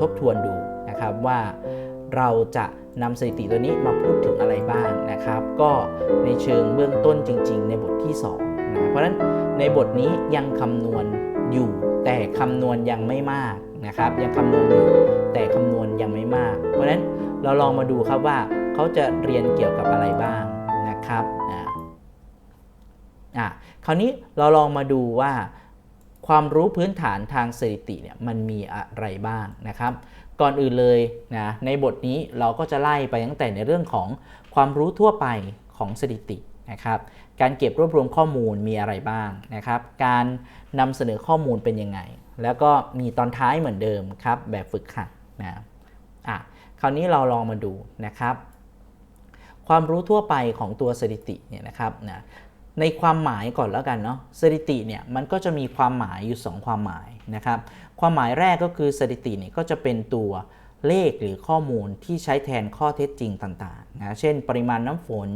ทบทวนดูนะครับว่าเราจะนำสถิติตัวนี้มาพูดถึงอะไรบ้างนะครับ ก็ในเชิงเบื้องต้นจริง ๆ ในบทที่2นะเพราะฉะนั้นในบทนี้ยังคำนวณอยู่ แต่คำนวณยังไม่มากนะครับ ยังคำนวณอยู่แต่คำนวณยังไม่มาก เพราะฉะนั้นเราลองมาดูครับว่าเขาจะเรียนเกี่ยวกับอะไรบ้างนะครับอ่าคราวนี้เราลองมาดูว่า ความรู้พื้นฐานทางสถิติเนี่ยมันมีอะไรบ้างนะครับ ก่อนอื่นเลยนะในบทนี้เราก็จะไล่ไปตั้งแต่ในเรื่องของความรู้ทั่วไปของสถิตินะครับ การเก็บรวบรวมข้อมูลมีอะไรบ้างนะครับ การนำเสนอข้อมูลเป็นยังไง แล้วก็มีตอนท้ายเหมือนเดิมครับแบบฝึกหัดนะอะคราวนี้เราลองมาดูนะครับ ความรู้ทั่วไปของตัวสถิติเนี่ยนะครับนะ ในความหมายก่อนแล้วกันเนาะสถิติเนี่ยมันก็จะมีความหมายอยู่ 2 ความหมายนะครับ ความหมายแรกก็คือสถิติเนี่ยก็จะเป็นตัวเลขหรือข้อมูลที่ใช้แทนข้อเท็จจริงต่างๆนะเช่น ปริมาณน้ำฝน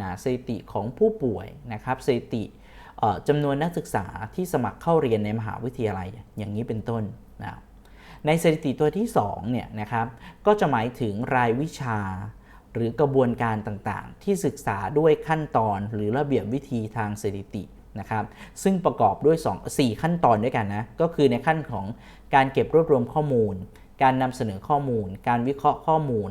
นะสถิติของผู้ป่วยนะครับสถิติจำนวนนักศึกษาที่สมัครเข้าเรียนในมหาวิทยาลัยอย่างนี้เป็นต้นนะในสถิติตัวที่2เนี่ยนะครับก็จะหมายถึงรายวิชา หรือกระบวนการต่างๆ ที่ศึกษาด้วยขั้นตอนหรือระเบียบวิธีทางสถิตินะครับ ซึ่งประกอบด้วย 2 4 ขั้นตอนด้วยกันนะ ก็คือในขั้นของการเก็บรวบรวมข้อมูล การนำเสนอข้อมูล การวิเคราะห์ข้อมูล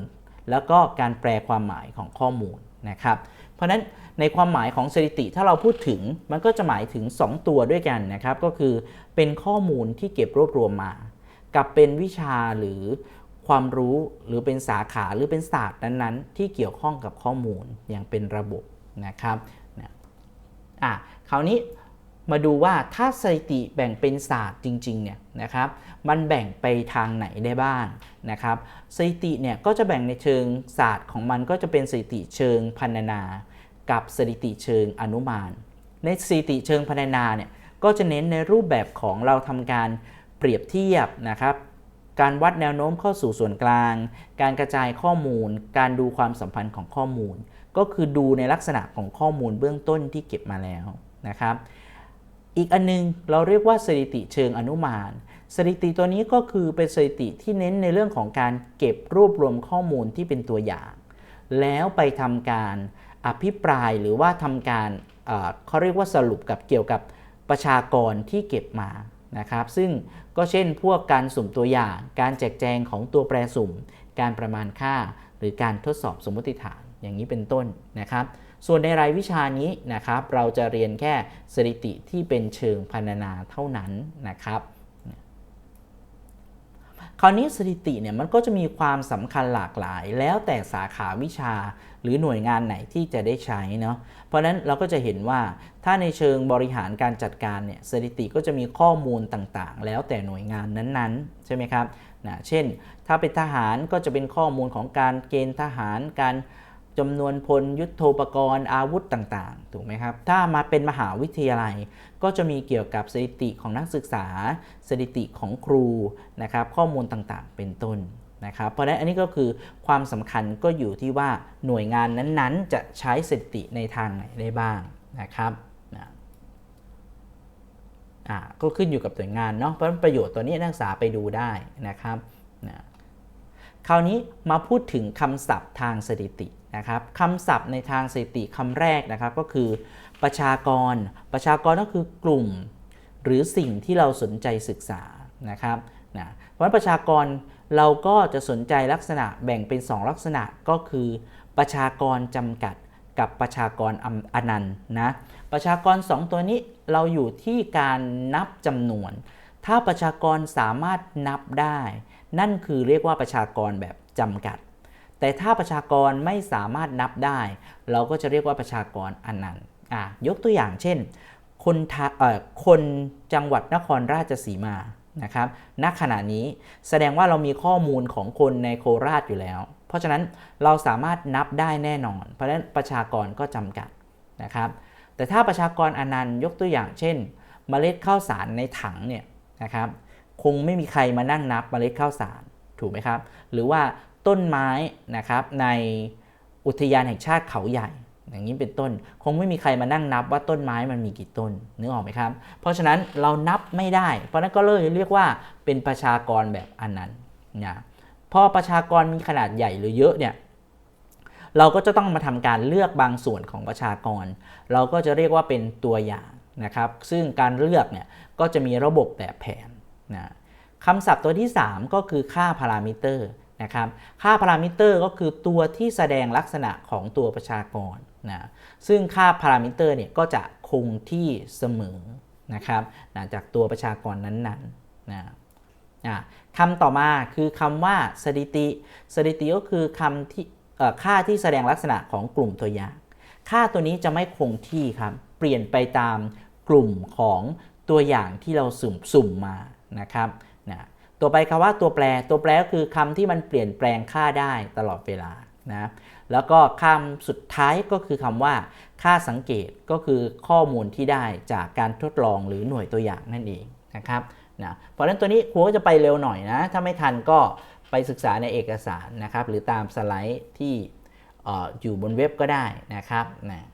แล้วก็การแปลความหมายของข้อมูลนะครับ เพราะฉะนั้นในความหมายของสถิติถ้าเราพูดถึงมันก็จะหมายถึง 2 ตัวด้วยกันนะครับ ก็คือเป็นข้อมูลที่เก็บรวบรวมมา กับเป็นวิชาหรือ ความรู้หรือเป็นสาขาหรือเป็นศาสตร์นั้นๆ ที่เกี่ยวข้องกับข้อมูลอย่างเป็นระบบนะครับนะอะคราวนี้มาดูว่าถ้าสถิติแบ่งเป็นศาสตร์จริงๆเนี่ยนะครับมันแบ่งไปทางไหนได้บ้างนะครับสถิติเนี่ยก็จะแบ่งในเชิงศาสตร์ของมันก็จะเป็นสถิติเชิงพรรณนา กับสถิติเชิงอนุมาน ในสถิติเชิงพรรณนาเนี่ยก็จะเน้นในรูปแบบของเราทำการเปรียบเทียบนะครับ การวัดแนวโน้มเข้าสู่ส่วนกลาง การกระจายข้อมูล การดูความสัมพันธ์ของข้อมูล ก็คือดูในลักษณะของข้อมูลเบื้องต้นที่เก็บมาแล้วนะครับ อีกอันนึงเราเรียกว่าสถิติเชิงอนุมานสถิติตัวนี้ก็คือเป็นสถิติที่เน้นในเรื่องของการเก็บรวบรวมข้อมูลที่เป็นตัวอย่าง แล้วไปทำการอภิปรายหรือว่าทำการเอ่อเขาเรียกว่าสรุปกับเกี่ยวกับประชากรที่เก็บมา นะครับซึ่งก็เช่นพวกการสุ่มตัวอย่าง การแจกแจงของตัวแปรสุ่ม การประมาณค่า หรือการทดสอบสมมติฐานอย่างนี้เป็นต้นนะครับ ส่วนในรายวิชานี้นะครับเราจะเรียนแค่สถิติที่เป็นเชิงพรรณนาเท่านั้นนะครับคราวนี้สถิติเนี่ยมันก็จะมีความสำคัญหลากหลาย แล้วแต่สาขาวิชาหรือหน่วยงานไหนที่จะได้ใช้เนาะ เพราะฉะนั้นเราก็จะเห็นว่าถ้าในเชิงบริหารการจัดการเนี่ยสถิติก็จะมีข้อมูลต่างๆ แล้วแต่หน่วยงานนั้นๆ ใช่ไหมครับนะเช่น ถ้าเป็นทหารก็จะเป็นข้อมูลของการเกณฑ์ทหารการจำนวนพลยุทธโธปกรณ์อาวุธต่างๆ ถูกไหมครับ ถ้ามาเป็นมหาวิทยาลัย ก็จะมีเกี่ยวกับสถิติของนักศึกษา สถิติของครูนะครับ ข้อมูลต่างๆ เป็นต้น นะครับเพราะฉะนั้นอันนี้ก็คือความสำคัญก็อยู่ที่ว่าหน่วยงานนั้นๆ จะใช้สถิติในทางไหนได้บ้างนะครับนะก็ขึ้นอยู่กับหน่วยงานเนาะเพราะฉะนั้นประโยชน์ตัวนี้นักศึกษาไปดูได้นะครับนะคราวนี้มาพูดถึงคำศัพท์ทางสถิตินะครับคำศัพท์ในทางสถิติคำแรกนะครับก็คือ ประชากร ประชากรก็คือกลุ่ม หรือสิ่งที่เราสนใจศึกษานะครับนะเพราะฉะนั้นประชากร เราก็จะสนใจลักษณะแบ่งเป็น 2 ลักษณะก็คือ ประชากรจำกัดกับประชากรออนันต์นะประชากร 2 ตัวนี้เราอยู่ที่การนับจำนวน ถ้าประชากรสามารถนับได้ นั่นคือเรียกว่าประชากรแบบจำกัด แต่ถ้าประชากรไม่สามารถนับได้ เราก็จะเรียกว่าประชากรอนันต์อะยกตัวอย่างเช่น คนทะเอ่อคนจังหวัดนครราชสีมา นะครับณขณะนี้แสดงว่าเรามีข้อมูลของคนในโคราชอยู่แล้ว เพราะฉะนั้นเราสามารถนับได้แน่นอน เพราะฉะนั้นประชากรก็จำกัดนะครับ แต่ถ้าประชากรอนันต์ยกตัวอย่างเช่น เมล็ดข้าวสารในถังเนี่ยนะครับคงไม่มีใครมานั่งนับเมล็ดข้าวสารถูกไหมครับ หรือว่าต้นไม้นะครับในอุทยานแห่งชาติเขาใหญ่ อย่างนี้เป็นต้น คงไม่มีใครมานั่งนับว่าต้นไม้มันมีกี่ต้นนึกออกไหมครับ เพราะฉะนั้นเรานับไม่ได้ เพราะนั้นก็เลยเรียกว่าเป็นประชากรแบบอนันต์นะพอประชากรมีขนาดใหญ่หรือเยอะเนี่ยเราก็จะต้องมาทำการเลือกบางส่วนของประชากร เราก็จะเรียกว่าเป็นตัวอย่างนะครับ ซึ่งการเลือกเนี่ยก็จะมีระบบแบบแผนนะคำศัพท์ตัวที่ 3 ก็คือค่าพารามิเตอร์นะครับ ค่าพารามิเตอร์ก็คือตัวที่แสดงลักษณะของตัวประชากร นะซึ่งค่าพารามิเตอร์เนี่ยก็จะคงที่เสมอนะครับนะจากตัวประชากรนั้นๆนะคำต่อมาคือคำว่าสถิติ สถิติก็คือคำที่ค่าที่แสดงลักษณะของกลุ่มตัวอย่าง ค่าตัวนี้จะไม่คงที่ครับ เปลี่ยนไปตามกลุ่มของตัวอย่างที่เราสุ่มสุ่มมานะครับนะตัวไปคำว่าตัวแปร ตัวแปรก็คือคำที่มันเปลี่ยนแปลงค่าได้ตลอดเวลา นะแล้วก็คำสุดท้ายก็คือคำว่า ค่าสังเกตก็คือข้อมูลที่ได้จากการทดลองหรือหน่วยตัวอย่างนั่นเองนะครับนะเพราะฉะนั้นตัวนี้ครูก็จะไปเร็วหน่อยนะ ถ้าไม่ทันก็ไปศึกษาในเอกสารนะครับ หรือตามสไลด์ที่ออยู่บนเว็บก็ได้นะครับนะ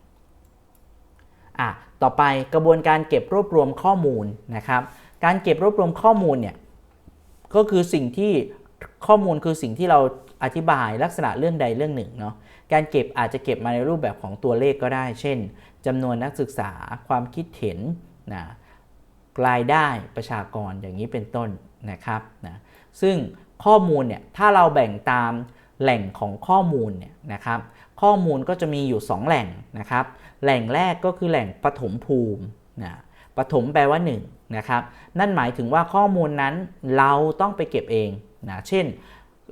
อะต่อไปกระบวนการเก็บรวบรวมข้อมูลนะครับ การเก็บรวบรวมข้อมูลเนี่ยก็คือสิ่งที่ข้อมูลคือสิ่งที่เราอธิบายลักษณะเรื่องใดเรื่องหนึ่งเนาะการเก็บอาจจะเก็บมาในรูปแบบของตัวเลขก็ได้ เช่นจำนวนนักศึกษาความคิดเห็นนะรายได้ประชากรอย่างนี้เป็นต้นนะครับนะซึ่งข้อมูลเนี่ยถ้าเราแบ่งตามแหล่งของข้อมูลเนี่ยนะครับข้อมูลก็จะมีอยู่ 2 แหล่งนะครับ แหล่งแรกก็คือแหล่งปฐมภูมินะปฐมแปลว่า1นะครับนั่นหมายถึงว่าข้อมูลนั้นเราต้องไปเก็บเองนะเช่น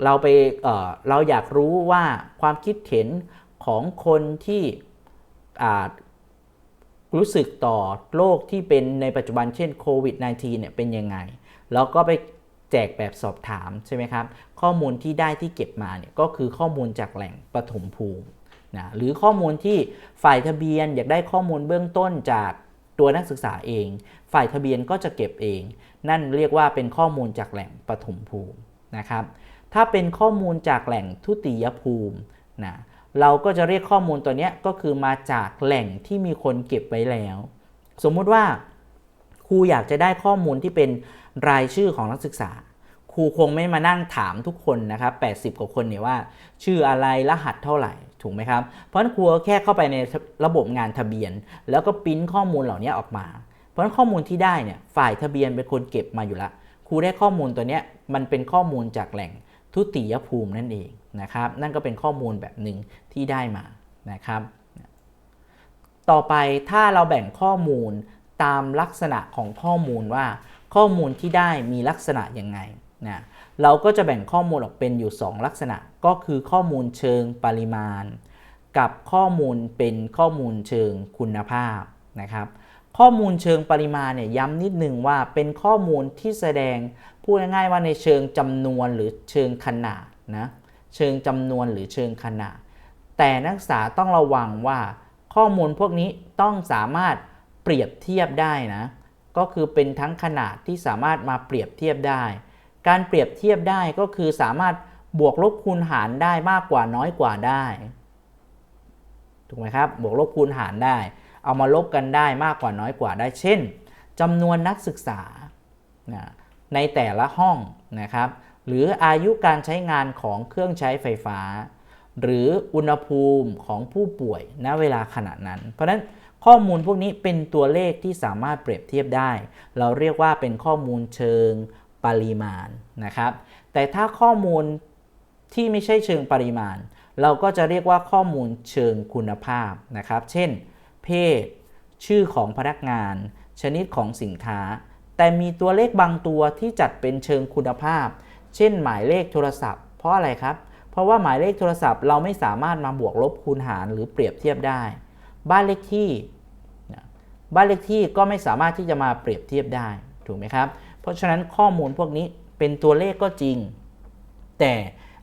เราไปเเราอยากรู้ว่าความคิดเห็นของคนที่รู้สึกต่อโรคที่เป็นในปัจจุบันเช่นโควิด -19 เนี่ยเป็นยังไง แล้วก็ไปแจกแบบสอบถามใช่ไหมครับ ข้อมูลที่ได้ที่เก็บมาเนี่ยก็คือข้อมูลจากแหล่งปฐมภูมินะหรือข้อมูลที่ฝ่ายทะเบียนอยากได้ข้อมูลเบื้องต้นจากตัวนักศึกษาเอง ฝ่ายทะเบียนก็จะเก็บเอง นั่นเรียกว่าเป็นข้อมูลจากแหล่งปฐมภูมินะครับ ถ้าเป็นข้อมูลจากแหล่งทุติยภูมินะเราก็จะเรียกข้อมูลตัวนี้ก็คือมาจากแหล่งที่มีคนเก็บไว้แล้ว สมมุติว่าครูอยากจะได้ข้อมูลที่เป็นรายชื่อของนักศึกษา ครูคงไม่มานั่งถามทุกคนนะครับ80 กว่าคนเนี่ยว่า ชื่ออะไรรหัสเท่าไหร่ถูกไหมครับ เพราะนั้นครูแค่เข้าไปในระบบงานทะเบียน แล้วก็ปิ้นข้อมูลเหล่านี้ออกมา เพราะฉะนั้นข้อมูลที่ได้เนี่ยฝ่ายทะเบียนเป็นคนเก็บมาอยู่ละครูได้ข้อมูลตัวนี้มันเป็นข้อมูลจากแหล่ง ทุติยภูมินั่นเองนะครับ นั่นก็เป็นข้อมูลแบบหนึ่งที่ได้มานะครับ ต่อไปถ้าเราแบ่งข้อมูลตามลักษณะของข้อมูลว่า ข้อมูลที่ได้มีลักษณะยังไงนะเราก็จะแบ่งข้อมูลออกเป็นอยู่ 2 ลักษณะก็คือข้อมูลเชิงปริมาณ กับข้อมูลเป็นข้อมูลเชิงคุณภาพนะครับ ข้อมูลเชิงปริมาณเนี่ยย้ำนิดนึงว่าเป็นข้อมูลที่แสดง พูดง่ายๆว่าในเชิงจำนวนหรือเชิงขนาดนะเชิงจำนวนหรือเชิงขนาด แต่นักศึกษาต้องระวังว่าข้อมูลพวกนี้ต้องสามารถเปรียบเทียบได้นะก็คือเป็นทั้งขนาดที่สามารถมาเปรียบเทียบได้ การเปรียบเทียบได้ก็คือสามารถบวกลบคูณหารได้มากกว่าน้อยกว่าได้ถูกไหมครับบวกลบคูณหารได้ เอามาลบกันได้มากกว่าน้อยกว่าได้ เช่นจำนวนนักศึกษานะ ในแต่ละห้องนะครับ หรืออายุการใช้งานของเครื่องใช้ไฟฟ้า หรืออุณหภูมิของผู้ป่วยณเวลาขณะนั้น เพราะฉะนั้นข้อมูลพวกนี้เป็นตัวเลขที่สามารถเปรียบเทียบได้ เราเรียกว่าเป็นข้อมูลเชิงปริมาณนะครับ แต่ถ้าข้อมูลที่ไม่ใช่เชิงปริมาณ เราก็จะเรียกว่าข้อมูลเชิงคุณภาพนะครับ เช่น เพศ ชื่อของพนักงาน ชนิดของสินค้า แต่มีตัวเลขบางตัวที่จัดเป็นเชิงคุณภาพ เช่นหมายเลขโทรศัพท์ เพราะอะไรครับ เพราะว่าหมายเลขโทรศัพท์เราไม่สามารถมาบวกลบคูณหารหรือเปรียบเทียบได้ บ้านเลขที่ บ้านเลขที่ก็ไม่สามารถที่จะมาเปรียบเทียบได้ถูกไหมครับ เพราะฉะนั้นข้อมูลพวกนี้เป็นตัวเลขก็จริง แต่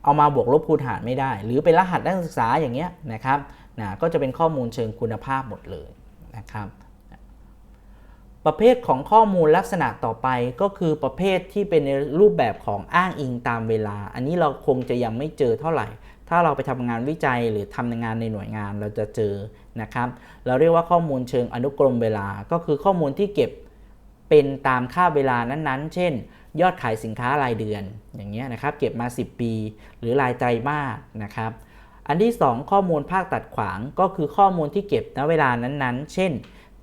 เอามาบวกลบคูณหารไม่ได้ หรือเป็นรหัสนักศึกษาอย่างเงี้ยนะครับนะก็จะเป็นข้อมูลเชิงคุณภาพหมดเลยนะครับ ประเภทของข้อมูลลักษณะต่อไปก็คือประเภทที่เป็นในรูปแบบของอ้างอิงตามเวลา อันนี้เราคงจะยังไม่เจอเท่าไหร่ ถ้าเราไปทำงานวิจัยหรือทำงานในหน่วยงานเราจะเจอนะครับ เราเรียกว่าข้อมูลเชิงอนุกรมเวลา ก็คือข้อมูลที่เก็บเป็นตามค่าเวลานั้นๆ เช่น ยอดขายสินค้ารายเดือนอย่างเงี้ยนะครับ เก็บมา 10 ปี หรือรายไตรมาสนะครับ อันที่ 2 ข้อมูลภาคตัดขวางก็คือข้อมูลที่เก็บณเวลานั้นๆ เช่น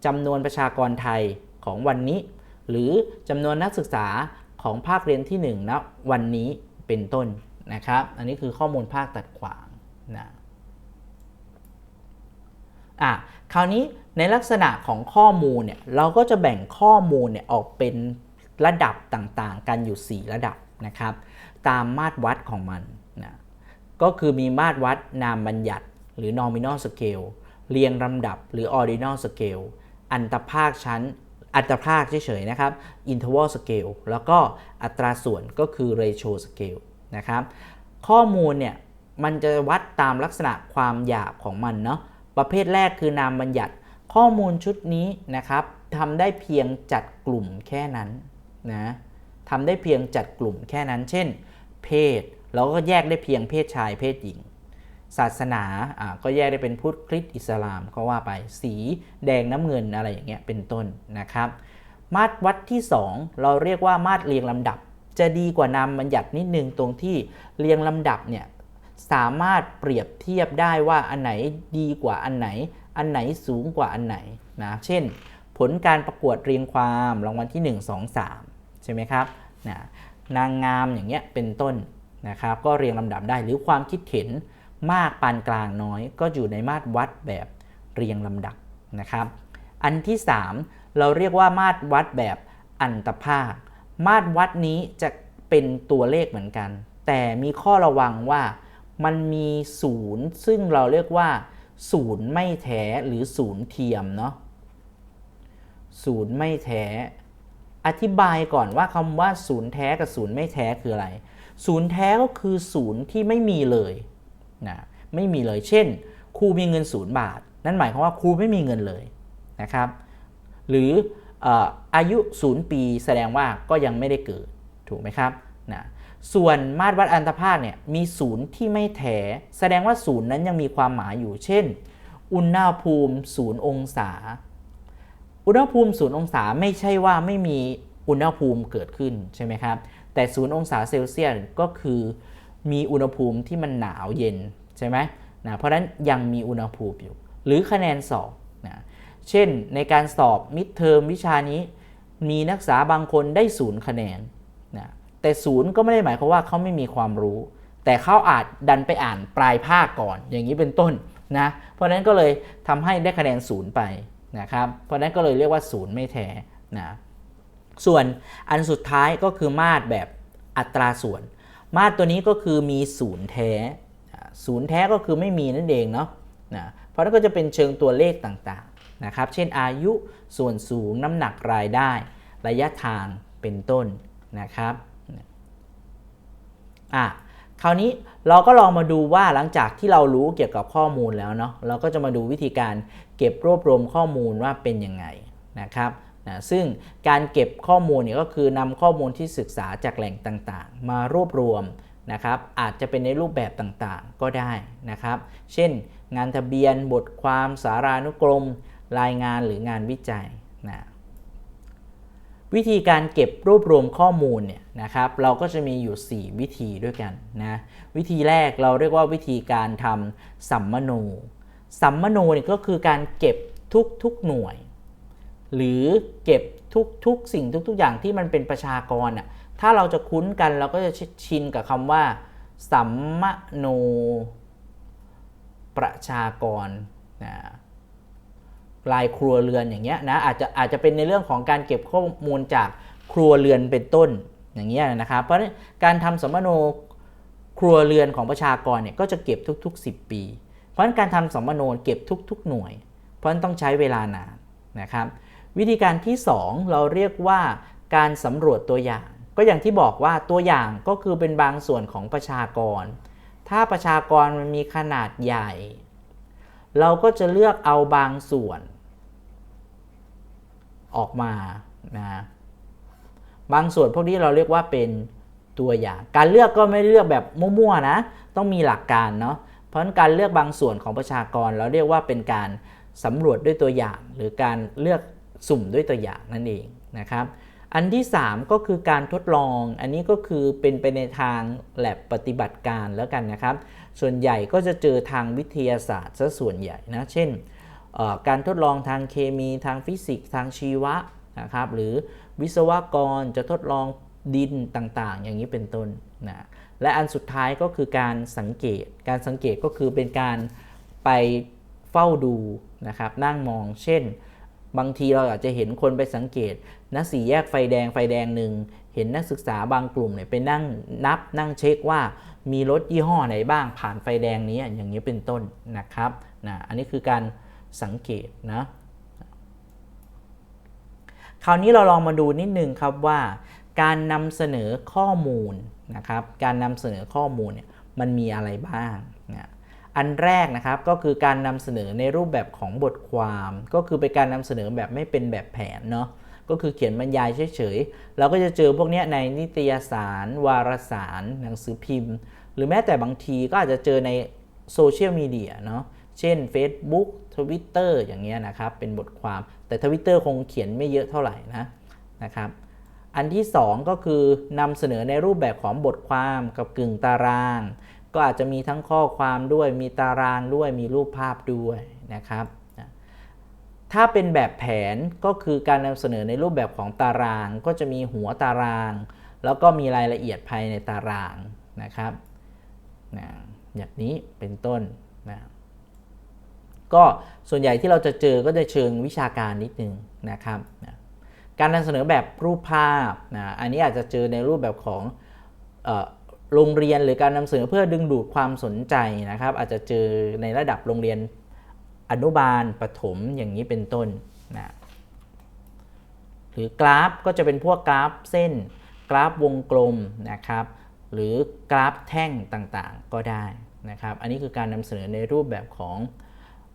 จำนวนประชากรไทย ของวันนี้ หรือจำนวนนักศึกษาของภาคเรียนที่1ณวันนี้เป็นต้นนะครับ อันนี้คือข้อมูลภาคตัดขวางนะอะคราวนี้ในลักษณะของข้อมูลเนี่ยเราก็จะแบ่งข้อมูลเนี่ยออกเป็นระดับต่างๆ กันอยู่ 4 ระดับนะครับ ตามมาตรวัดของมันนะก็คือมีมาตรวัดนามบัญญัติ หรือ nominal scale เรียงลำดับหรือ ordinal scale อันตภาคชั้น อัตราภาคเฉยๆนะครับ interval scale แล้วก็อัตราส่วนก็คือ ratio scale นะครับ ข้อมูลเนี่ยมันจะวัดตามลักษณะความหยาบของมันเนาะประเภทแรกคือนามบัญญัติ ข้อมูลชุดนี้นะครับทำได้เพียงจัดกลุ่มแค่นั้นนะทำได้เพียงจัดกลุ่มแค่นั้น เช่น เพศเราก็แยกได้เพียงเพศชายเพศหญิง ศาสนาก็แยกได้เป็นพุทธคริสต์อิสลามก็ว่าไปสีแดงน้ำเงินอะไรอย่างเงี้ยเป็นต้นนะครับ มาตรวัดที่ 2 เราเรียกว่ามาตรเรียงลำดับ จะดีกว่านามบัญญัตินิดนึงตรงที่เรียงลำดับเนี่ยสามารถเปรียบเทียบได้ว่าอันไหนดีกว่าอันไหน อันไหนสูงกว่าอันไหนนะเช่น ผลการประกวดเรียงความรางวัลที่ 1 2 3 ใช่ไหมครับนะนางงามอย่างเงี้ยเป็นต้นนะครับก็เรียงลำดับได้หรือความคิดเห็น มากปานกลางน้อยก็อยู่ในมาตรวัดแบบเรียงลำดับนะครับ อันที่ 3 เราเรียกว่ามาตรวัดแบบอันตภาค มาตรวัดนี้จะเป็นตัวเลขเหมือนกัน แต่มีข้อระวังว่ามันมีศูนย์ซึ่งเราเรียกว่าศูนย์ไม่แท้หรือศูนย์เทียมเนาะศูนย์ไม่แท้ อธิบายก่อนว่าคำว่าศูนย์แท้กับศูนย์ไม่แท้คืออะไร ศูนย์แท้ก็คือศูนย์ที่ไม่มีเลย นะไม่มีเลยเช่น ครูมีเงินศูนย์บาท นั่นหมายความว่าครูไม่มีเงินเลยนะครับ หรืออายุศูนย์ปีแสดงว่าก็ยังไม่ได้เกิดถูกไหมครับนะส่วนมาตรวัดอันตภาคเนี่ยมีศูนย์ที่ไม่แท้แสดงว่าศูนย์นั้นยังมีความหมายอยู่ เช่น อุณหภูมิศูนย์องศา อุณหภูมิศูนย์องศาไม่ใช่ว่าไม่มีอุณหภูมิเกิดขึ้นใช่ไหมครับ แต่ศูนย์องศาเซลเซียสก็คือ มีอุณหภูมิที่มันหนาวเย็นใช่ไหมนะเพราะฉะนั้นยังมีอุณหภูมิอยู่ หรือคะแนนสอบนะเช่นในการสอบมิดเทอมวิชานี้ มีนักศึกษาบางคนได้ศูนย์คะแนนนะแต่ศูนย์ก็ไม่ได้หมายความว่าเขาไม่มีความรู้ แต่เขาอาจดันไปอ่านปลายภาคก่อน อย่างนี้เป็นต้นนะเพราะฉะนั้นก็เลยทำให้ได้คะแนนศูนย์ไปนะครับเพราะฉะนั้นก็เลยเรียกว่าศูนย์ไม่แท้นะส่วนอันสุดท้ายก็คือมาตรแบบอัตราส่วน มาตรตัวนี้ก็คือมีศูนย์แท้ศูนย์แท้ก็คือไม่มีนั่นเองเนาะนะเพราะนั้นก็จะเป็นเชิงตัวเลขต่างๆนะครับ เช่นอายุส่วนสูงน้ำหนักรายได้ ระยะทางเป็นต้นนะครับอะคราวนี้เราก็ลองมาดูว่าหลังจากที่เรารู้เกี่ยวกับข้อมูลแล้วเนาะเราก็จะมาดูวิธีการเก็บรวบรวมข้อมูลว่าเป็นยังไงนะครับ นะซึ่งการเก็บข้อมูลเนี่ยก็คือนำข้อมูลที่ศึกษาจากแหล่งต่างๆ มารวบรวมนะครับอาจจะเป็นในรูปแบบต่างๆก็ได้นะครับ เช่น งานทะเบียนบทความสารานุกรม รายงานหรืองานวิจัยนะวิธีการเก็บรวบรวมข้อมูลเนี่ยนะครับเราก็จะมีอยู่ 4 วิธีด้วยกันนะวิธีแรกเราเรียกว่าวิธีการทำสัมมโน สัมมโนเนี่ยก็คือการเก็บทุกๆหน่วย หรือเก็บทุกๆ สิ่งทุก ๆ อย่างที่มันเป็นประชากรอะถ้าเราจะคุ้นกันเราก็จะชินกับคำว่า สัมมโนประชากรนะรายครัวเรือนอย่างเงี้ยนะอาจจะอาจจะเป็นในเรื่องของการเก็บข้อมูลจากครัวเรือนเป็นต้นอย่างเงี้ยนะครับ เพราะนั้นการทำสัมมโนครัวเรือนของประชากรเนี่ยก็จะเก็บทุก ๆ 10 ปี เพราะนั้นการทำสัมมโนเก็บทุก ๆ หน่วย เพราะฉะนั้นต้องใช้เวลานานนะครับ วิธีการที่ 2 เราเรียกว่าการสำรวจตัวอย่าง ก็อย่างที่บอกว่าตัวอย่างก็คือเป็นบางส่วนของประชากร ถ้าประชากรมันมีขนาดใหญ่ เราก็จะเลือกเอาบางส่วน ออกมานะบางส่วนพวกนี้เราเรียกว่าเป็นตัวอย่าง การเลือกก็ไม่เลือกแบบมั่วๆนะ ต้องมีหลักการเนาะเพราะฉะนั้นการเลือกบางส่วนของประชากร เราเรียกว่าเป็นการสำรวจด้วยตัวอย่าง หรือการเลือก สุ่มด้วยตัวอย่างนั่นเองนะครับ อันที่ 3 ก็คือการทดลอง อันนี้ก็คือเป็นไปในทางแลบปฏิบัติการแล้วกันนะครับ ส่วนใหญ่ก็จะเจอทางวิทยาศาสตร์ซะส่วนใหญ่นะ เช่น การทดลองทางเคมีทางฟิสิกส์ทางชีวะนะครับ หรือวิศวกรจะทดลองดินต่างๆ อย่างนี้เป็นต้นนะ และอันสุดท้ายก็คือการสังเกต การสังเกตก็คือเป็นการไปเฝ้าดูนะครับ นั่งมอง เช่น บางทีเราอาจจะเห็นคนไปสังเกตนะสี่แยกไฟแดงไฟแดงหนึ่งเห็นนักศึกษาบางกลุ่มเนี่ยไปนั่งนับนั่งเช็คว่ามีรถยี่ห้อไหนบ้างผ่านไฟแดงนี้อย่างนี้เป็นต้นนะครับนะอันนี้คือการสังเกตนะคราวนี้เราลองมาดูนิดนึงครับว่า การนำเสนอข้อมูลนะครับการนำเสนอข้อมูลเนี่ยมันมีอะไรบ้าง อันแรกนะครับก็คือการนำเสนอในรูปแบบของบทความ ก็คือเป็นการนำเสนอแบบไม่เป็นแบบแผนเนาะก็คือเขียนบรรยายเฉยๆ เราก็จะเจอพวกเนี้ยในนิตยสาร วารสาร หนังสือพิมพ์ หรือแม้แต่บางทีก็อาจจะเจอในโซเชียลมีเดียเนาะ เช่น Facebook Twitter อย่างเงี้ยนะครับ เป็นบทความ แต่ Twitter คงเขียนไม่เยอะเท่าไหร่นะนะครับ อันที่ 2 ก็คือนำเสนอในรูปแบบของบทความกับกึ่งตาราง ก็อาจจะมีทั้งข้อความด้วย มีตารางด้วย มีรูปภาพด้วยนะครับ ถ้าเป็นแบบแผนก็คือการนำเสนอในรูปแบบของตาราง ก็จะมีหัวตาราง แล้วก็มีรายละเอียดภายในตารางนะครับนะอย่างนี้เป็นต้นนะก็ส่วนใหญ่ที่เราจะเจอก็จะเชิงวิชาการนิดนึงนะครับนะการนำเสนอแบบรูปภาพนะอันนี้อาจจะเจอในรูปแบบของ โรงเรียนหรือการนำเสนอเพื่อดึงดูดความสนใจนะครับ อาจจะเจอในระดับโรงเรียนอนุบาลปถมอย่างนี้เป็นต้นนะหรือกราฟก็จะเป็นพวกกราฟเส้น กราฟวงกลมนะครับ หรือกราฟแท่งต่างๆก็ได้นะครับ อันนี้คือการนำเสนอในรูปแบบของ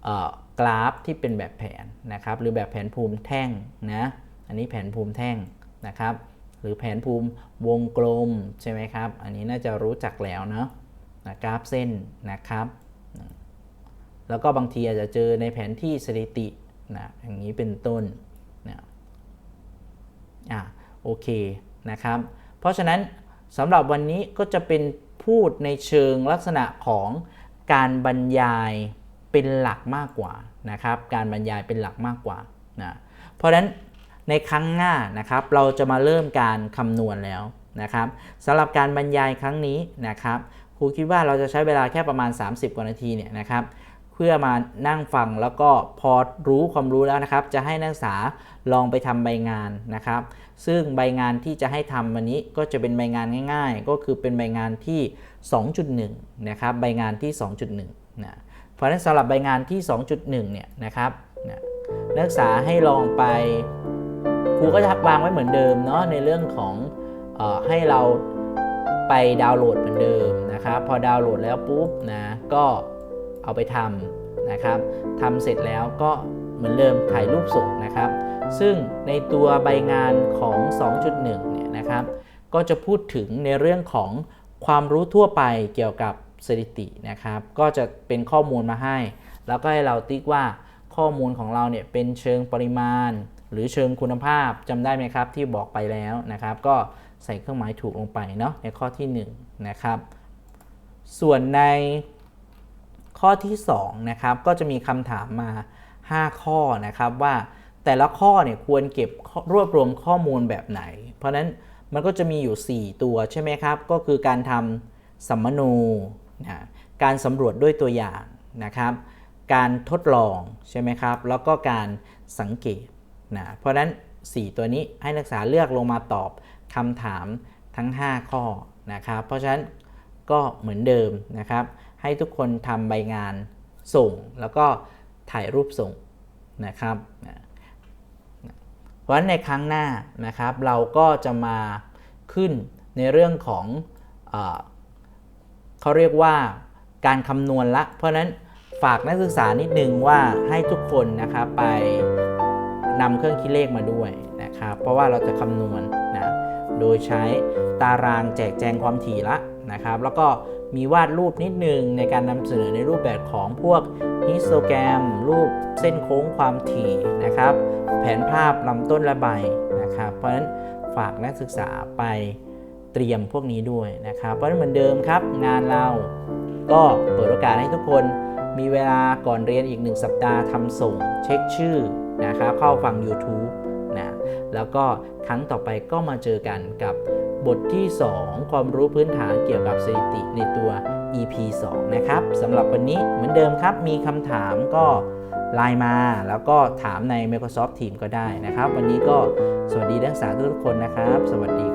ออกราฟที่เป็นแบบแผนนะครับ หรือแบบแผนภูมิแท่งนะ อันนี้แผนภูมิแท่งนะครับ หรือแผนภูมิวงกลมใช่ไหมครับ อันนี้น่าจะรู้จักแล้วเนาะนะกราฟเส้นนะครับ แล้วก็บางทีอาจจะเจอในแผนที่สถิตินะอย่างนี้เป็นต้นนะอะโอเคนะครับ เพราะฉะนั้นสำหรับวันนี้ก็จะเป็นพูดในเชิงลักษณะของการบรรยายเป็นหลักมากกว่านะครับ การบรรยายเป็นหลักมากกว่านะเพราะฉะนั้น ในครั้งหน้านะครับเราจะมาเริ่มการคำนวณแล้วนะครับสำหรับการบรรยายครั้งนี้นะครับครูคิดว่าเราจะใช้เวลาแค่ประมาณ 30 กว่านาทีเนี่ยนะครับเพื่อมานั่งฟังแล้วก็พอรู้ความรู้แล้วนะครับ จะให้นักศึกษาลองไปทำใบงานนะครับ ซึ่งใบงานที่จะให้ทำวันนี้ก็จะเป็นใบงานง่าย ๆ ก็คือเป็นใบงานที่ 2.1 นะครับใบงานที่ 2.1นะเพราะฉะนั้นสำหรับใบงานที่ 2.1 เนี่ยนะครับนะนักศึกษาให้ลองไป รูก็จะวางไว้เหมือนเดิมเนาะในเรื่องของออให้เราไปดาวน์โหลดเหมือนเดิมนะครับ พอดาวน์โหลดแล้วปุ๊บนะก็เอาไปทำนะครับทำเสร็จแล้วก็เหมือนเดิมถ่ายรูปส่งนะครับ ซึ่งในตัวใบงานของ 2.1 เนี่ยนะครับ ก็จะพูดถึงในเรื่องของความรู้ทั่วไปเกี่ยวกับสถิตินะครับ ก็จะเป็นข้อมูลมาให้ แล้วก็ให้เราติ๊กว่าข้อมูลของเราเนี่ยเป็นเชิงปริมาณ หรือเชิงคุณภาพจำได้ไหมครับ ที่บอกไปแล้วนะครับ ก็ใส่เครื่องหมายถูกลงไปเนาะในข้อที่ 1 นะครับ ส่วนในข้อที่2นะครับก็จะมีคำถามมา 5 ข้อนะครับว่าแต่ละข้อเนี่ยควรเก็บรวบรวมข้อมูลแบบไหน เพราะฉะนั้นมันก็จะมีอยู่ 4 ตัวใช่ไหมครับ ก็คือการทำสัมมโนนะการสำรวจด้วยตัวอย่างนะครับ การทดลองใช่ไหมครับ แล้วก็การสังเกต นะเพราะฉะนั้น 4 ตัวนี้ให้นักศึกษาเลือกลงมาตอบคำถามทั้ง 5 ข้อนะครับ เพราะฉะนั้นก็เหมือนเดิมนะครับ ให้ทุกคนทำใบงานส่ง แล้วก็ถ่ายรูปส่งนะครับนะเพราะฉะนั้นในครั้งหน้านะครับ เราก็จะมาขึ้นในเรื่องของเอเขาเรียกว่าการคำนวณละ เพราะนั้นฝากนักศึกษานิดนึงว่าให้ทุกคนนะครับไป นำเครื่องคิดเลขมาด้วยนะครับเพราะว่าเราจะคำนวณนะโดยใช้ตารางแจกแจงความถี่ละนะครับ แล้วก็มีวาดรูปนิดนึงในการนำเสนอในรูปแบบของพวกฮิสโตแกรม รูปเส้นโค้งความถี่นะครับ แผนภาพลำต้นและใบนะครับ เพราะฉะนั้นฝากนักศึกษาไปเตรียมพวกนี้ด้วยนะครับ เพราะฉะนั้นเหมือนเดิมครับ งานเราก็เปิดโอกาสให้ทุกคนมีเวลาก่อนเรียนอีกหนึ่งสัปดาห์ทำส่ง เช็คชื่อ นะครับเข้าฟัง YouTube นะแล้วก็ครั้งต่อไปก็มาเจอกันกับบทที่ 2 ความรู้พื้นฐานเกี่ยวกับสถิติในตัว EP 2 นะครับสำหรับวันนี้เหมือนเดิมครับ มีคำถามก็ไลน์มา แล้วก็ถามใน Microsoft Teams ก็ได้นะครับ วันนี้ก็สวัสดีนักศึกษาทุกคนนะครับ สวัสดี